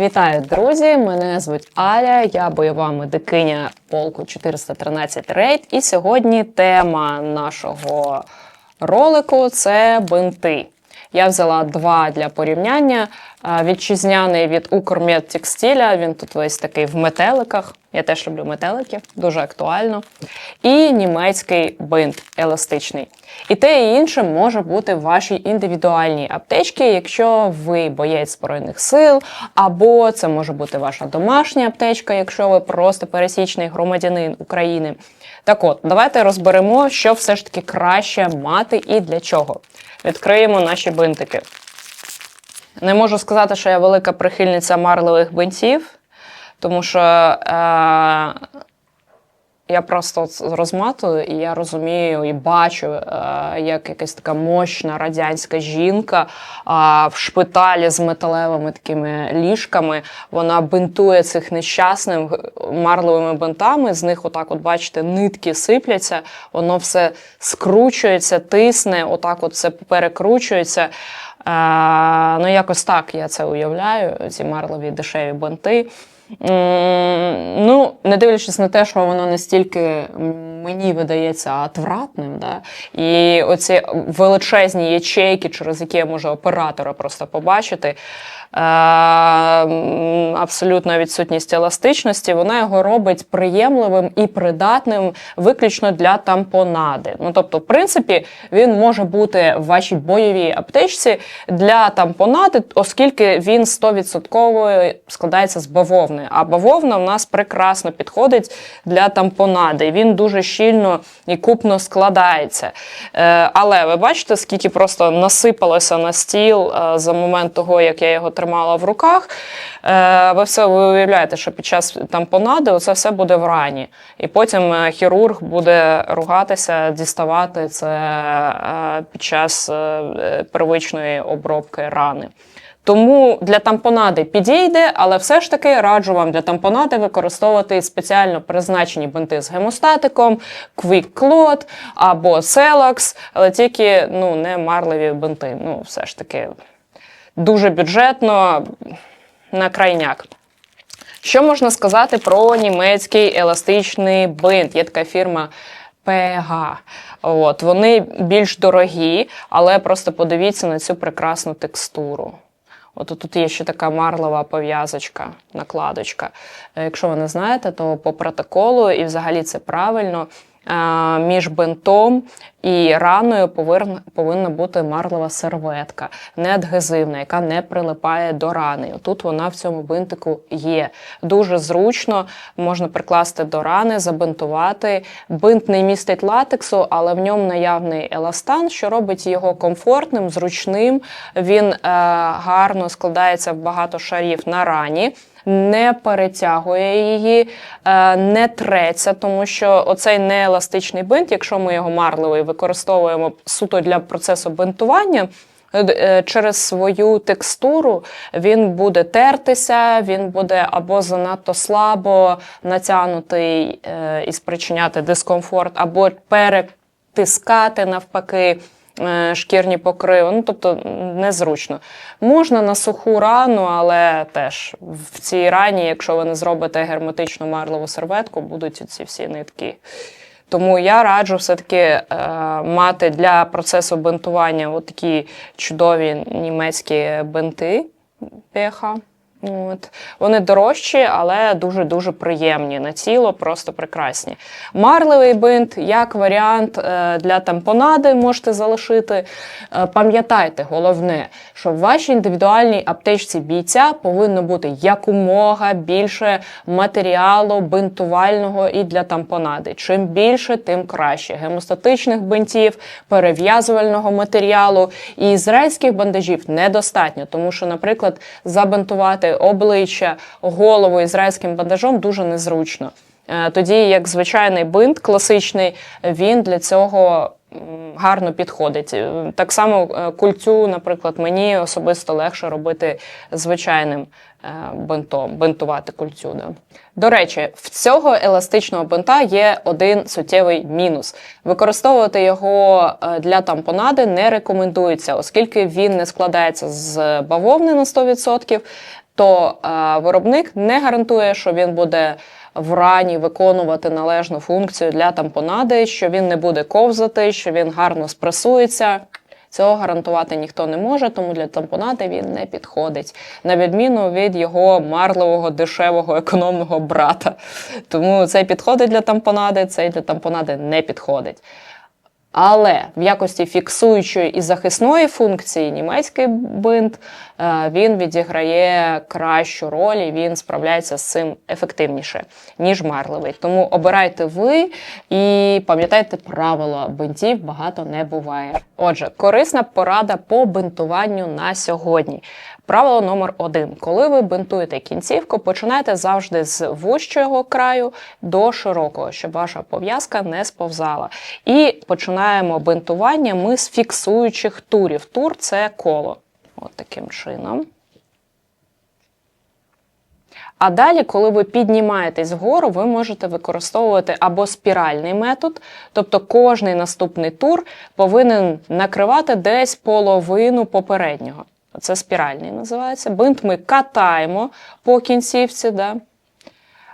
Вітаю, друзі! Мене звуть Аля, я бойова медикиня полку 413 рейд. І сьогодні тема нашого ролику це бинти. Я взяла два для порівняння. Вітчизняний від Укрмедтекстиля, він тут весь такий в метеликах. Я теж люблю метелики, дуже актуально. І німецький бинт еластичний. І те і інше може бути в вашій індивідуальній аптечці, якщо ви боєць Збройних сил, або це може бути ваша домашня аптечка, якщо ви просто пересічний громадянин України. Так от, давайте розберемо, що все ж таки краще мати і для чого. Відкриємо наші бинтики. Не можу сказати, що я велика прихильниця марливих бинтів, тому що е, я просто розматую і я розумію і бачу, е, як якась така мощна радянська жінка а, в шпиталі з металевими такими ліжками. Вона бинтує цих нещасним марливими бинтами. З них, отак, от бачите, нитки сипляться, воно все скручується, тисне, отак, от все перекручується. Е, ну, якось так я це уявляю, ці марливі дешеві бинти. Ну, не дивлячись на те, що воно настільки мені видається отвратним, да? і оці величезні ячейки, через які я можу оператора просто побачити, е, абсолютна відсутність еластичності, вона його робить приємливим і придатним виключно для тампонади. Ну, тобто, в принципі, він може бути в вашій бойовій аптечці для тампонади, оскільки він 100% складається з бавовни. А бавовна в нас прекрасно підходить для тампонади. Він дуже щільно і купно складається. Е, Але ви бачите, скільки просто насипалося на стіл е, за момент того, як я його тримала в руках. Е, Ви все ви уявляєте, що під час тампонади це все буде в рані. І потім хірург буде ругатися, діставати це під час первичної обробки рани. Тому для тампонади підійде, але все ж таки раджу вам для тампонади використовувати спеціально призначені бинти з гемостатиком, Quick Clot або Celax, але тільки ну, не марливі бинти. Ну, все ж таки дуже бюджетно на крайняк. Що можна сказати про німецький еластичний бинт? Є така фірма PH. От, вони більш дорогі, але просто подивіться на цю прекрасну текстуру. От тут є ще така марлова пов'язочка, накладочка. Е, Якщо ви не знаєте, то по протоколу, і взагалі це правильно, між бинтом і раною повинна, бути марлова серветка, неадгезивна, яка не прилипає до рани. Тут вона в цьому бинтику є. Дуже зручно, можна прикласти до рани, забинтувати. Бинт не містить латексу, але в ньому наявний еластан, що робить його комфортним, зручним. Він е, гарно складається в багато шарів на рані. Не перетягує її, е, не треться, тому що оцей нееластичний бинт, якщо ми його марливий використовуємо суто для процесу бинтування, е, через свою текстуру він буде тертися, він буде або занадто слабо натягнутий е, і спричиняти дискомфорт, або перетискати навпаки. Е, Шкірні покриви, ну тобто незручно. Можна на суху рану, але теж в цій рані, якщо ви не зробите герметичну марлеву серветку, будуть ці всі нитки. Тому я раджу все-таки е, мати для процесу бинтування такі чудові німецькі бинти пеха. От. Вони дорожчі, але дуже-дуже приємні на тіло, просто прекрасні. Марливий бинт, як варіант е, для тампонади можете залишити. Е, Пам'ятайте, головне, що в вашій індивідуальній аптечці бійця повинно бути якомога більше матеріалу бинтувального і для тампонади. Чим більше, тим краще. Гемостатичних бинтів, перев'язувального матеріалу і ізраїльських бандажів недостатньо, тому що, наприклад, забинтувати обличчя, голову ізраїльським бандажом дуже незручно. Е, Тоді, як звичайний бинт класичний, він для цього гарно підходить. Е, Так само е, кульцю, наприклад, мені особисто легше робити звичайним бинтом, бинтувати кульцю. Да. До речі, в цього еластичного бинта є один суттєвий мінус. Використовувати його для тампонади не рекомендується, оскільки він не складається з бавовни на 100%, то е, виробник не гарантує, що він буде в рані виконувати належну функцію для тампонади, що він не буде ковзати, що він гарно спресується. Цього гарантувати ніхто не може, тому для тампонади він не підходить, на відміну від його марливого, дешевого, економного брата. Тому цей підходить для тампонади, цей для тампонади не підходить. Але в якості фіксуючої і захисної функції німецький бинт він відіграє кращу роль і він справляється з цим ефективніше, ніж марливий. Тому обирайте ви і пам'ятайте правило, бинтів багато не буває. Отже, корисна порада по бинтуванню на сьогодні. Правило номер один. Коли ви бинтуєте кінцівку, починайте завжди з вущого краю до широкого, щоб ваша пов'язка не сповзала. І починаємо бинтування ми з фіксуючих турів. Тур це коло. От таким чином. А далі, коли ви піднімаєтесь вгору, ви можете використовувати або спіральний метод, тобто кожний наступний тур повинен накривати десь половину попереднього. Це спіральний називається. Бинт ми катаємо по кінцівці. Да?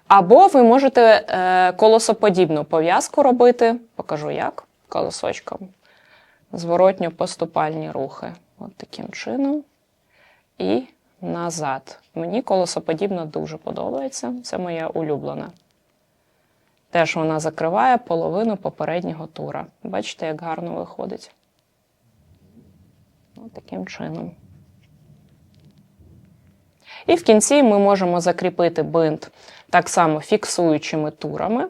Або ви можете е, колосоподібну пов'язку робити, покажу як, колосочком. Зворотньо поступальні рухи. От таким чином. І назад. Мені колосоподібна дуже подобається. Це моя улюблена. Теж вона закриває половину попереднього тура. Бачите, як гарно виходить. От таким чином. І в кінці ми можемо закріпити бинт так само фіксуючими турами.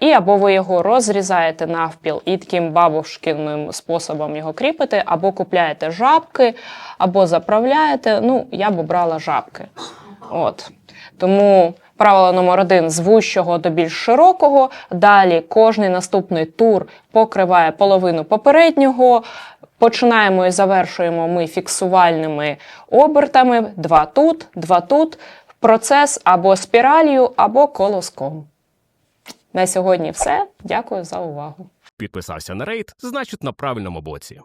І або ви його розрізаєте навпіл і таким бабушкиним способом його кріпите, або купляєте жабки, або заправляєте. Ну, я б обрала жабки. От. Тому правило номер один з вущого до більш широкого. Далі кожний наступний тур покриває половину попереднього. Починаємо і завершуємо ми фіксувальними обертами: два тут, два тут. Процес або спіралью, або колоском. На сьогодні все. Дякую за увагу. Підписався на рейд, значить на правильному боці.